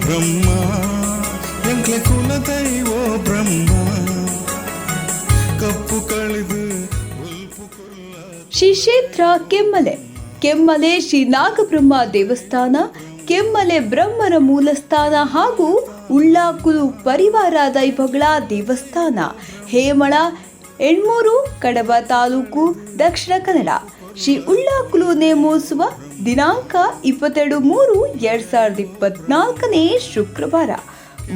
ಬ್ರಹ್ಮ. ಎಂಕ್ಲೆ ಕುಲದೈವೋ ಬ್ರಹ್ಮ. ಕಪ್ಪು ಕಳೆದು ಶ್ರೀ ಕ್ಷೇತ್ರ ಕೆಮ್ಮಲೆ. ಕೆಮ್ಮಲೆ ಶ್ರೀ ನಾಗಬ್ರಹ್ಮ ದೇವಸ್ಥಾನ, ಕೆಮ್ಮಲೆ ಬ್ರಹ್ಮರ ಮೂಲಸ್ಥಾನ ಹಾಗೂ ಉಳ್ಳಾಕುಲು ಪರಿವಾರ ದೈವಗಳ ದೇವಸ್ಥಾನ, ಹೇಮಳ ಎಣ್ಮೂರು ಕಡಬ ತಾಲೂಕು, ದಕ್ಷಿಣ ಕನ್ನಡ. ಶ್ರೀ ಉಳ್ಳಾಕುಲು ನೇಮೋತ್ಸವ ದಿನಾಂಕ ಇಪ್ಪತ್ತೆರಡು ಮೂರು ಎರಡ್ ಸಾವಿರದ ಇಪ್ಪತ್ನಾಲ್ಕನೇ ಶುಕ್ರವಾರ.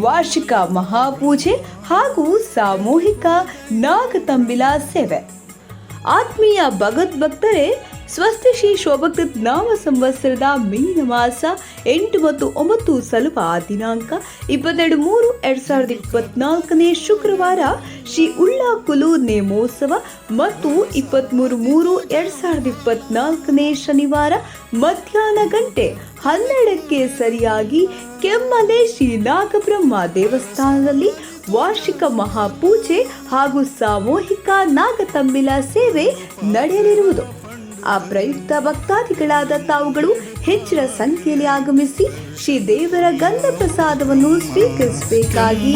ವಾರ್ಷಿಕ ಮಹಾಪೂಜೆ ಹಾಗೂ ಸಾಮೂಹಿಕ ನಾಗತಂಬಿಲ ಸೇವೆ. ಆತ್ಮೀಯ ಭಗವದ್ಭಕ್ತರೇ ಸ್ವಸ್ತಿ ಶ್ರೀ ಶೋಭಕೃತ್ ನಾಮ ಸಂವತ್ಸರದ ಮೀನ ಮಾಸ ಎಂಟು ಮತ್ತು ಒಂಬತ್ತು ಸಲುವ ದಿನಾಂಕ ಇಪ್ಪತ್ತೆರಡು ಮೂರು ಎರಡ್ ಸಾವಿರದ ಇಪ್ಪತ್ನಾಲ್ಕನೇ ಶುಕ್ರವಾರ ಶ್ರೀ ಉಳ್ಳಾಕುಲು ನೇಮೋತ್ಸವ ಮತ್ತು ಇಪ್ಪತ್ತ್ಮೂರು ಮೂರು ಎರಡ್ ಸಾವಿರದ ಇಪ್ಪತ್ನಾಲ್ಕನೇ ಶನಿವಾರ ಮಧ್ಯಾಹ್ನ ಗಂಟೆ ಹನ್ನೆರಡಕ್ಕೆ ಸರಿಯಾಗಿ ಕೆಮ್ಮಲೆ ಶ್ರೀ ನಾಗಬ್ರಹ್ಮ ದೇವಸ್ಥಾನದಲ್ಲಿ ವಾರ್ಷಿಕ ಮಹಾಪೂಜೆ ಹಾಗೂ ಸಾಮೂಹಿಕ ನಾಗತಂಬಿಲ ಸೇವೆ ನಡೆಯಲಿರುವುದು. ಆ ಪ್ರಯುಕ್ತ ಭಕ್ತಾದಿಗಳಾದ ತಾವುಗಳು ಹೆಚ್ಚಿನ ಸಂಖ್ಯೆಯಲ್ಲಿ ಆಗಮಿಸಿ ಶ್ರೀ ದೇವರ ಗಂಧ ಪ್ರಸಾದವನ್ನು ಸ್ವೀಕರಿಸಬೇಕಾಗಿ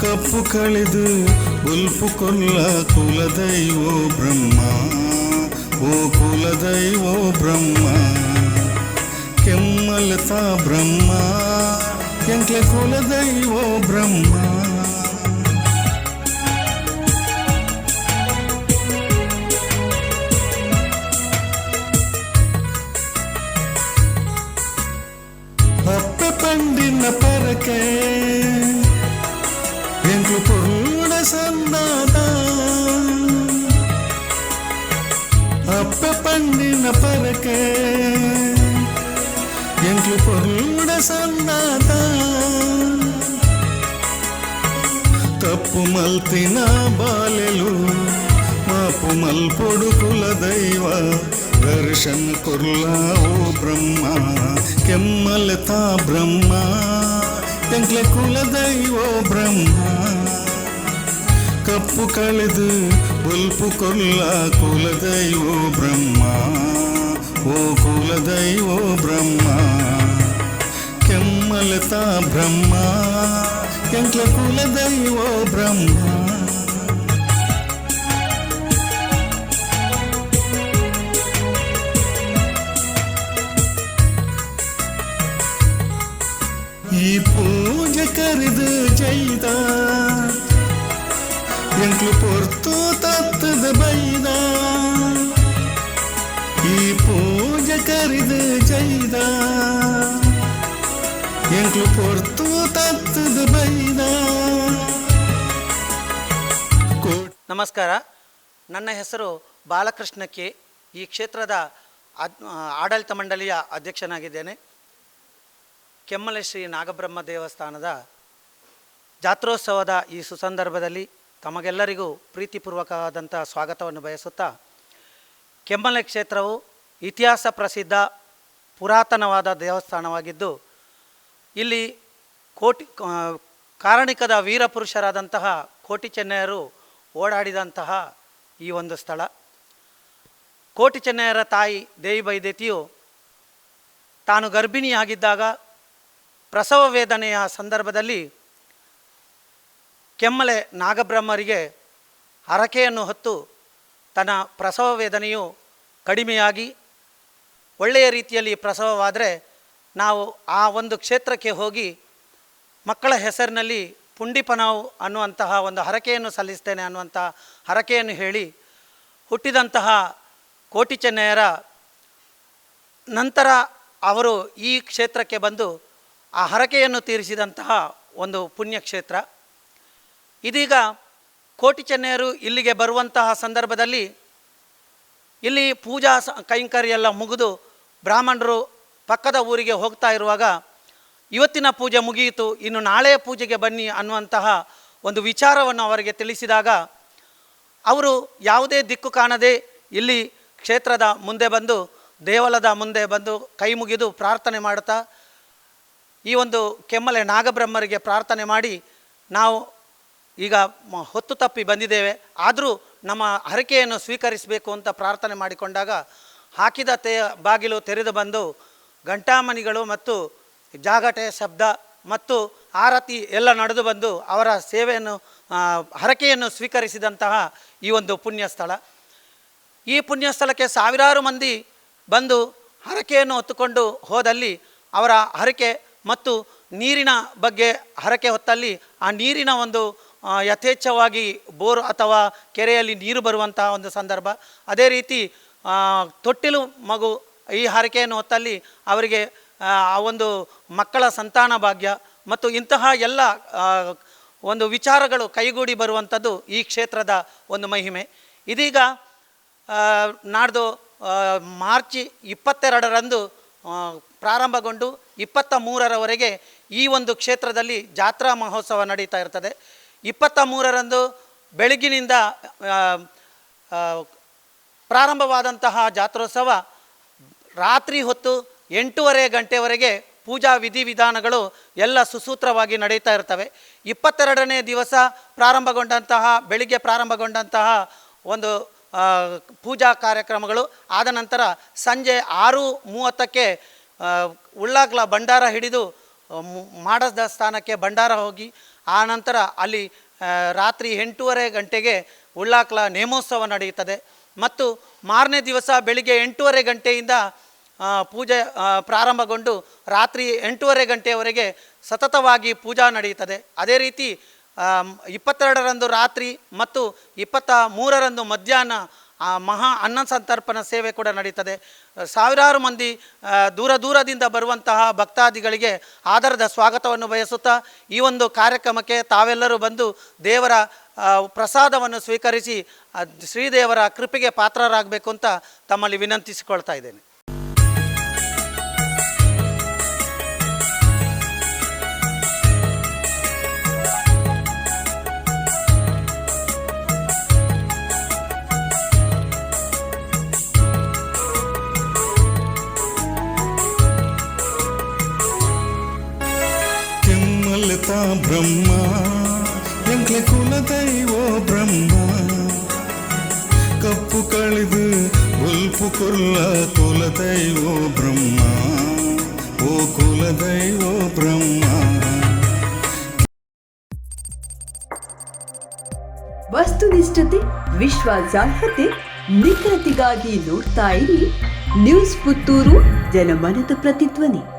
ಕಪ್ಪು ಕಳೆದು ಉಲ್ಪು ಕೊಲ್ಲ ಕುಲದೈವೋ ಬ್ರಹ್ಮ. ಓ ಕುಲದೈವೋ ಬ್ರಹ್ಮ ಕೆಮ್ಮಲತಾ ಬ್ರಹ್ಮ ಎಂಕ್ಲ ಕುಲದೈವೋ ಬ್ರಹ್ಮ. ಅಪ್ಪೆ ಪಂಡಿನ ಪರಕೆ ಎಂಕು ಪೂರ್ಣ ಸನ್ನಾದ ತಪ್ಪು ಮಲ್ತಿನ ಬಾಲೆಲು ಮಾಪು ಮಲ್ಪೊಡು ಕುಲ ದೈವ ದರ್ಶನ ಕುರ್ಲ ಓ ಬ್ರಹ್ಮ ಕೆಮ್ಮಲತಾ ಬ್ರಹ್ಮ ಎಂಕ್ಲೆ ಕುಲ ದೈವ ಬ್ರಹ್ಮ ಕಪ್ಪು ಕಳೆದು ಉಲ್ಪು ಕೊಲ್ಲ ಕುಲ ದೈವ ಬ್ರಹ್ಮ ಓ ಕುಲ ದೈವ ಬ್ರಹ್ಮ ಕೆಮ್ಮಲತಾ ಬ್ರಹ್ಮ ಎಂಕ್ಲ ಕುಲದೈವ ಬ್ರಹ್ಮ ಈ ಪೂಜೆ ಕರೆದು ಜೈದ ಎಂಕ್ಲು ಪೊರ್ತು ತತ್ತದ ಬೈದ ಈ ಪೂಜೆ ಕರಿದು ಜೈದ. ಪೊರ್ತು ಬೈದ. ನಮಸ್ಕಾರ. ನನ್ನ ಹೆಸರು ಬಾಲಕೃಷ್ಣ ಕೆ ಈ ಕ್ಷೇತ್ರದ ಆಡಳಿತ ಮಂಡಳಿಯ ಅಧ್ಯಕ್ಷನಾಗಿದ್ದೇನೆ. ಕೆಮ್ಮಲೆ ಶ್ರೀ ನಾಗಬ್ರಹ್ಮ ದೇವಸ್ಥಾನದ ಜಾತ್ರೋತ್ಸವದ ಈ ಸುಸಂದರ್ಭದಲ್ಲಿ ತಮಗೆಲ್ಲರಿಗೂ ಪ್ರೀತಿಪೂರ್ವಕವಾದಂಥ ಸ್ವಾಗತವನ್ನು ಬಯಸುತ್ತಾ ಕೆಮ್ಮಲೆ ಕ್ಷೇತ್ರವು ಇತಿಹಾಸ ಪ್ರಸಿದ್ಧ ಪುರಾತನವಾದ ದೇವಸ್ಥಾನವಾಗಿದ್ದು, ಇಲ್ಲಿ ಕೋಟಿ ಕಾರಣಿಕದ ವೀರಪುರುಷರಾದಂತಹ ಕೋಟಿ ಚೆನ್ನಯ್ಯರು ಓಡಾಡಿದಂತಹ ಈ ಒಂದು ಸ್ಥಳ. ಕೋಟಿ ಚೆನ್ನಯ್ಯರ ತಾಯಿ ದೇವಿ ಬೈದೇತಿಯು ತಾನು ಗರ್ಭಿಣಿಯಾಗಿದ್ದಾಗ ಪ್ರಸವ ವೇದನೆಯ ಸಂದರ್ಭದಲ್ಲಿ ಕೆಮ್ಮಲೆ ನಾಗಬ್ರಹ್ಮರಿಗೆ ಹರಕೆಯನ್ನು ಹೊತ್ತು ತನ್ನ ಪ್ರಸವ ವೇದನೆಯು ಕಡಿಮೆಯಾಗಿ ಒಳ್ಳೆಯ ರೀತಿಯಲ್ಲಿ ಪ್ರಸವವಾದರೆ ನಾವು ಆ ಒಂದು ಕ್ಷೇತ್ರಕ್ಕೆ ಹೋಗಿ ಮಕ್ಕಳ ಹೆಸರಿನಲ್ಲಿ ಪುಂಡಿಪನಾವು ಅನ್ನುವಂತಹ ಒಂದು ಹರಕೆಯನ್ನು ಸಲ್ಲಿಸ್ತೇನೆ ಅನ್ನುವಂಥ ಹರಕೆಯನ್ನು ಹೇಳಿ ಹುಟ್ಟಿದಂತಹ ಕೋಟಿ ಚೆನ್ನಯ್ಯರ ನಂತರ ಅವರು ಈ ಕ್ಷೇತ್ರಕ್ಕೆ ಬಂದು ಆ ಹರಕೆಯನ್ನು ತೀರಿಸಿದಂತಹ ಒಂದು ಪುಣ್ಯಕ್ಷೇತ್ರ. ಇದೀಗ ಕೋಟಿ ಚೆನ್ನಯ್ಯರು ಇಲ್ಲಿಗೆ ಬರುವಂತಹ ಸಂದರ್ಭದಲ್ಲಿ ಇಲ್ಲಿ ಪೂಜಾ ಕೈಂಕರ್ಯ ಎಲ್ಲ ಮುಗಿದು ಬ್ರಾಹ್ಮಣರು ಪಕ್ಕದ ಊರಿಗೆ ಹೋಗ್ತಾ ಇರುವಾಗ ಇವತ್ತಿನ ಪೂಜೆ ಮುಗಿಯಿತು, ಇನ್ನು ನಾಳೆಯ ಪೂಜೆಗೆ ಬನ್ನಿ ಅನ್ನುವಂತಹ ಒಂದು ವಿಚಾರವನ್ನು ಅವರಿಗೆ ತಿಳಿಸಿದಾಗ ಅವರು ಯಾವುದೇ ದಿಕ್ಕು ಕಾಣದೆ ಇಲ್ಲಿ ಕ್ಷೇತ್ರದ ಮುಂದೆ ಬಂದು, ದೇವಲದ ಮುಂದೆ ಬಂದು ಕೈ ಮುಗಿದು ಪ್ರಾರ್ಥನೆ ಮಾಡುತ್ತಾ ಈ ಒಂದು ಕೆಮ್ಮಲೆ ನಾಗಬ್ರಹ್ಮರಿಗೆ ಪ್ರಾರ್ಥನೆ ಮಾಡಿ ನಾವು ಈಗ ಹೊತ್ತು ತಪ್ಪಿ ಬಂದಿದ್ದೇವೆ. ಆದರೂ ನಮ್ಮ ಹರಕೆಯನ್ನು ಸ್ವೀಕರಿಸಬೇಕು ಅಂತ ಪ್ರಾರ್ಥನೆ ಮಾಡಿಕೊಂಡಾಗ ಹಾಕಿದ ತೇ ಬಾಗಿಲು ತೆರೆದು ಬಂದು ಘಂಟಾಮಣಿಗಳು ಮತ್ತು ಜಾಗಟೆ ಶಬ್ದ ಮತ್ತು ಆರತಿ ಎಲ್ಲ ನಡೆದು ಬಂದು ಅವರ ಸೇವೆಯನ್ನು ಹರಕೆಯನ್ನು ಸ್ವೀಕರಿಸಿದಂತಹ ಈ ಒಂದು ಪುಣ್ಯಸ್ಥಳ. ಈ ಪುಣ್ಯಸ್ಥಳಕ್ಕೆ ಸಾವಿರಾರು ಮಂದಿ ಬಂದು ಹರಕೆಯನ್ನು ಹೊತ್ತುಕೊಂಡು ಹೋದಲ್ಲಿ ಅವರ ಹರಕೆ ಮತ್ತು ನೀರಿನ ಬಗ್ಗೆ ಹರಕೆ ಹೊತ್ತಲ್ಲಿ ಆ ನೀರಿನ ಒಂದು ಯಥೇಚ್ಛವಾಗಿ ಬೋರ್ ಅಥವಾ ಕೆರೆಯಲ್ಲಿ ನೀರು ಬರುವಂತಹ ಒಂದು ಸಂದರ್ಭ. ಅದೇ ರೀತಿ ತೊಟ್ಟಿಲು ಮಗು ಈ ಹರಕೆಯನ್ನು ಹೊತ್ತಲ್ಲಿ ಅವರಿಗೆ, ಆ ಒಂದು ಮಕ್ಕಳ ಸಂತಾನ ಭಾಗ್ಯ ಮತ್ತು ಇಂತಹ ಎಲ್ಲ ಒಂದು ವಿಚಾರಗಳು ಕೈಗೂಡಿ ಬರುವಂಥದ್ದು ಈ ಕ್ಷೇತ್ರದ ಒಂದು ಮಹಿಮೆ. ಇದೀಗ ನಾಡ್ದು ಮಾರ್ಚ್ ಇಪ್ಪತ್ತೆರಡರಂದು ಪ್ರಾರಂಭಗೊಂಡು ಇಪ್ಪತ್ತ ಮೂರರವರೆಗೆ ಈ ಒಂದು ಕ್ಷೇತ್ರದಲ್ಲಿ ಜಾತ್ರಾ ಮಹೋತ್ಸವ ನಡೀತಾ ಇರ್ತದೆ. ಇಪ್ಪತ್ತ ಮೂರರಂದು ಬೆಳಗಿನಿಂದ ಪ್ರಾರಂಭವಾದಂತಹ ಜಾತ್ರೋತ್ಸವ ರಾತ್ರಿ ಹೊತ್ತು ಎಂಟೂವರೆ ಗಂಟೆವರೆಗೆ ಪೂಜಾ ವಿಧಿವಿಧಾನಗಳು ಎಲ್ಲ ಸುಸೂತ್ರವಾಗಿ ನಡೀತಾ ಇರ್ತವೆ. ಇಪ್ಪತ್ತೆರಡನೇ ದಿವಸ ಪ್ರಾರಂಭಗೊಂಡಂತಹ, ಬೆಳಿಗ್ಗೆ ಪ್ರಾರಂಭಗೊಂಡಂತಹ ಒಂದು ಪೂಜಾ ಕಾರ್ಯಕ್ರಮಗಳು. ಆದ ನಂತರ ಸಂಜೆ ಆರು ಮೂವತ್ತಕ್ಕೆ ಉಳ್ಳಾಗ್ಲ ಭಂಡಾರ ಹಿಡಿದು ಮಾಡದ ಸ್ಥಾನಕ್ಕೆ ಭಂಡಾರ ಹೋಗಿ ಆ ನಂತರ ಅಲ್ಲಿ ರಾತ್ರಿ ಎಂಟೂವರೆ ಗಂಟೆಗೆ ಉಳ್ಳಾಕ್ಲ ನೇಮೋತ್ಸವ ನಡೆಯುತ್ತದೆ. ಮತ್ತು ಮಾರನೇ ದಿವಸ ಬೆಳಿಗ್ಗೆ ಎಂಟೂವರೆ ಗಂಟೆಯಿಂದ ಪೂಜೆ ಪ್ರಾರಂಭಗೊಂಡು ರಾತ್ರಿ ಎಂಟೂವರೆ ಗಂಟೆಯವರೆಗೆ ಸತತವಾಗಿ ಪೂಜಾ ನಡೆಯುತ್ತದೆ. ಅದೇ ರೀತಿ ಇಪ್ಪತ್ತೆರಡರಂದು ರಾತ್ರಿ ಮತ್ತು ಇಪ್ಪತ್ತ ಮೂರರಂದು ಮಧ್ಯಾಹ್ನ ಆ, ಮಹಾ ಅನ್ನ ಸಂತರ್ಪಣ ಸೇವೆ ಕೂಡ ನಡೀತದೆ. ಸಾವಿರಾರು ಮಂದಿ ದೂರ ದೂರದಿಂದ ಬರುವಂತಹ ಭಕ್ತಾದಿಗಳಿಗೆ ಆಧಾರದ ಸ್ವಾಗತವನ್ನು ಬಯಸುತ್ತಾ ಈ ಒಂದು ಕಾರ್ಯಕ್ರಮಕ್ಕೆ ತಾವೆಲ್ಲರೂ ಬಂದು ದೇವರ ಪ್ರಸಾದವನ್ನು ಸ್ವೀಕರಿಸಿ ಶ್ರೀದೇವರ ಕೃಪೆಗೆ ಪಾತ್ರರಾಗಬೇಕು ಅಂತ ತಮ್ಮಲ್ಲಿ ವಿನಂತಿಸಿಕೊಳ್ತಾ ಇದ್ದೇನೆ. ಕೆಮ್ಮಲ್ತ ಬ್ರಹ್ಮ. ಎಂಕ್ಲೆ ಕುಲದೈವೋ ಬ್ರಹ್ಮ. ಕಪ್ಪು ಕಳೆದು ಕೊಲ್ಲ ಕುಲದೈವೋ ಬ್ರಹ್ಮ. ಓ ಕುಲದೈವೋ ಬ್ರಹ್ಮ. ವಸ್ತುನಿಷ್ಠತೆ ವಿಶ್ವಾಸಾರ್ಹತೆ, ನಿಖರತೆಗಾಗಿ ನೋಡ್ತಾ ಇರಿ. ನ್ಯೂಸ್ ಪುತ್ತೂರು, ಜನಮನದ ಪ್ರತಿಧ್ವನಿ.